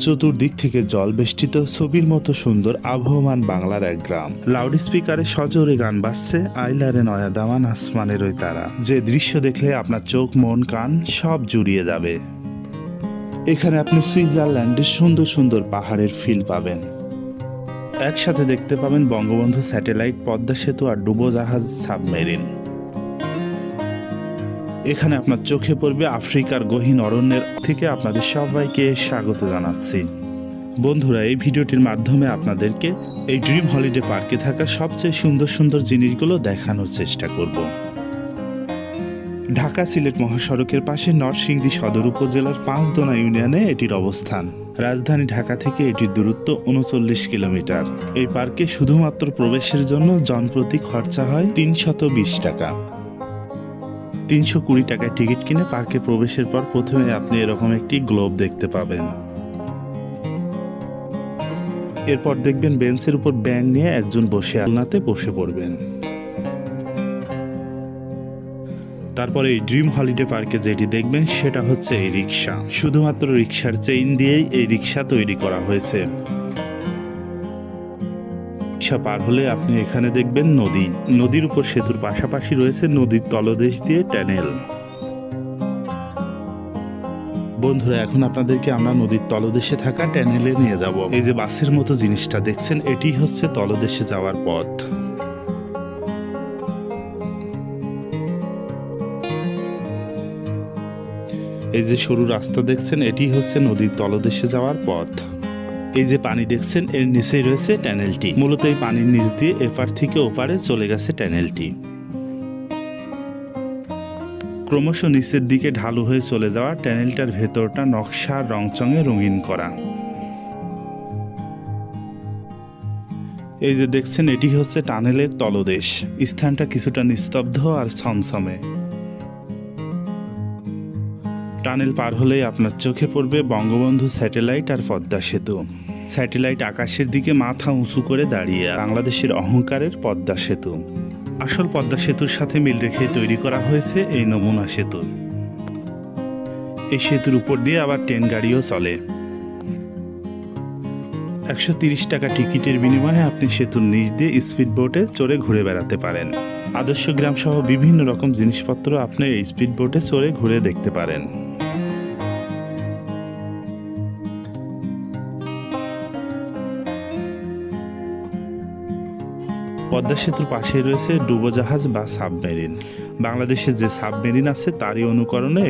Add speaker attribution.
Speaker 1: চতুর্দিক থেকে জল বেষ্টিত ছবির মতো সুন্দর আবহমান বাংলার এক গ্রাম। লাউড স্পিকারে সজোরে গান বাজছে আইলারে নয়া দামান আসমানের ওই তারা। যে দৃশ্য দেখলে আপনার চোখ, মন, কান সব জুড়িয়ে যাবে। এখানে আপনি সুইজারল্যান্ডের সুন্দর সুন্দর পাহাড়ের ফিল পাবেন। একসাথে দেখতে পাবেন বঙ্গবন্ধু স্যাটেলাইট পদ্মা সেতু আর ডুবোজাহাজ সাবমেরিন। এখানে আপনার চোখে পড়বে আফ্রিকার গহীন অরণ্যের থেকে আপনাদের সবাইকে স্বাগত জানাচ্ছি। বন্ধুরা, এই ভিডিওটির মাধ্যমে আপনাদেরকে এই ড্রিম হলিডে পার্কে থাকা সবচেয়ে সুন্দর সুন্দর জিনিসগুলো দেখানোর চেষ্টা করব। ঢাকা সিলেট মহাসড়কের পাশে নরসিংদী সদর উপজেলার পাঁচদোনা ইউনিয়নে এটির অবস্থান। রাজধানী ঢাকা থেকে এটির দূরত্ব উনচল্লিশ কিলোমিটার। এই পার্কে শুধুমাত্র প্রবেশের জন্য জনপ্রতি খরচা হয় তিনশত বিশ টাকা। তিনশো কুড়ি টাকায় টিকিট কিনে পার্কে প্রবেশের পর প্রথমে আপনি এরকম একটি গ্লোব দেখতে পাবেন। এরপর দেখবেন বেঞ্চের উপর ব্যাং নিয়ে একজন বসে আলনাতে বসে পড়বেন। তারপরে এই ড্রিম হলিডে পার্কে যেটি দেখবেন সেটা হচ্ছে এই রিক্সা শুধুমাত্র রিক্সার চেইন দিয়েই এই রিক্সা তৈরি করা হয়েছে। রিক্সা পার হলে আপনি এখানে দেখবেন নদী। নদীর উপর সেতুর পাশাপাশি রয়েছে নদীর তলদেশ দিয়ে ট্যানেল। বন্ধুরা, এখন আপনাদেরকে আমরা নদীর তলদেশে থাকা ট্যানেলে নিয়ে যাব। এই যে বাসের মতো জিনিসটা দেখছেন, এটি হচ্ছে তলদেশে যাওয়ার পথ। এই যে সরু রাস্তা দেখছেন, এটি হচ্ছে নদীর তলদেশে যাওয়ার পথ। এই যে পানি দেখছেন, এর নিচেই রয়েছে ট্যানেলটি মূলত এই পানির নিচ দিয়ে এপার থেকে ওপারে চলে গেছে ট্যানেলটি ক্রমশ নিচের দিকে ঢালু হয়ে চলে যাওয়া ট্যানেলটার ভেতরটা নকশা রংচঙে রঙিন করা। এই যে দেখছেন, এটি হচ্ছে টানেলের তলদেশ। স্থানটা কিছুটা নিস্তব্ধ আর ছমছমে। টানেল পার হলেই আপনার চোখে পড়বে বঙ্গবন্ধু স্যাটেলাইট আর পদ্মা সেতু। স্যাটেলাইট আকাশের দিকে মাথা উঁচু করে দাঁড়িয়ে বাংলাদেশের অহংকারের পদ্মা সেতু। আসল পদ্মা সেতুর সাথে মিল রেখে তৈরি করা হয়েছে এই নমুনা সেতু। এই সেতুর উপর দিয়ে আবার ট্রেন গাড়িও চলে। একশো তিরিশ টাকা টিকিটের বিনিময়ে আপনি সেতুর নিচ দিয়ে স্পিড বোটে চড়ে ঘুরে বেড়াতে পারেন। আদর্শ গ্রাম সহ বিভিন্ন রকম জিনিসপত্র আপনি এই স্পিড বোটে চড়ে ঘুরে দেখতে পারেন। পদ্মা সেতুর পাশে রয়েছে ডুবোজাহাজ বা সাবমেরিন। বাংলাদেশে যে সাবমেরিন আছে তারই অনুকরণে